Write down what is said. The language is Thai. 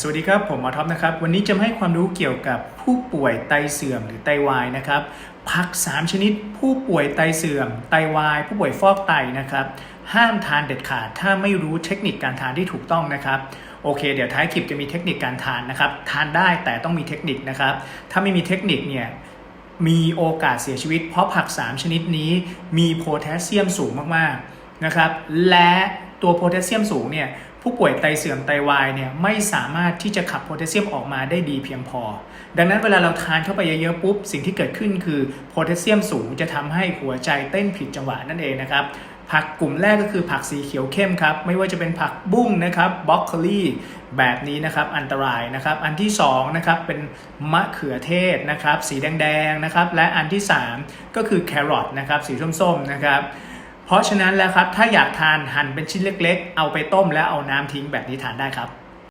สวัสดีครับ ผมหมอท็อปนะครับ วันนี้จะให้ความรู้เกี่ยวกับผู้ป่วยไตเสื่อมหรือไตวายนะครับผัก 3 ชนิด ผู้ป่วยไตเสื่อม ไตวาย ผู้ป่วยฟอกไตนะครับ ห้ามทานเด็ดขาด ถ้าไม่รู้เทคนิคการทานที่ถูกต้องนะครับโอเค เดี๋ยวท้ายคลิปจะมีเทคนิคการทานนะครับ ทานได้แต่ต้องมีเทคนิคนะครับ ถ้าไม่มีเทคนิคเนี่ยมีโอกาสเสียชีวิต เพราะผัก 3 ชนิดนี้มีโพแทสเซียมสูงมากๆนะครับ และ ตัวโพแทสเซียมสูงเนี่ยผู้ป่วยไตเสื่อมไตวายเนี่ยไม่สามารถที่จะขับโพแทสเซียมออกมาได้ดีเพียงพอ ดังนั้นเวลาเราทานเข้าไปเยอะๆปุ๊บสิ่งที่เกิดขึ้นคือโพแทสเซียมสูงจะทำให้หัวใจเต้นผิดจังหวะนั่นเองนะครับผักกลุ่มแรกก็คือผักสีเขียวเข้มครับ ไม่ว่าจะเป็นผักบุ้งนะครับบล็อกโคลีแบบนี้นะครับอันตรายนะครับ อันที่2นะครับเป็นมะเขือเทศนะครับ สีแดงๆนะครับ และอันที่ 3 ก็คือแครอทนะครับสีส้มๆนะครับ เพราะฉะนั้นแล้วครับถ้าอยากทานหั่นเป็นชิ้นเล็ก ๆ เอาไปต้มแล้วเอาน้ำทิ้งแบบนี้ทานได้ครับ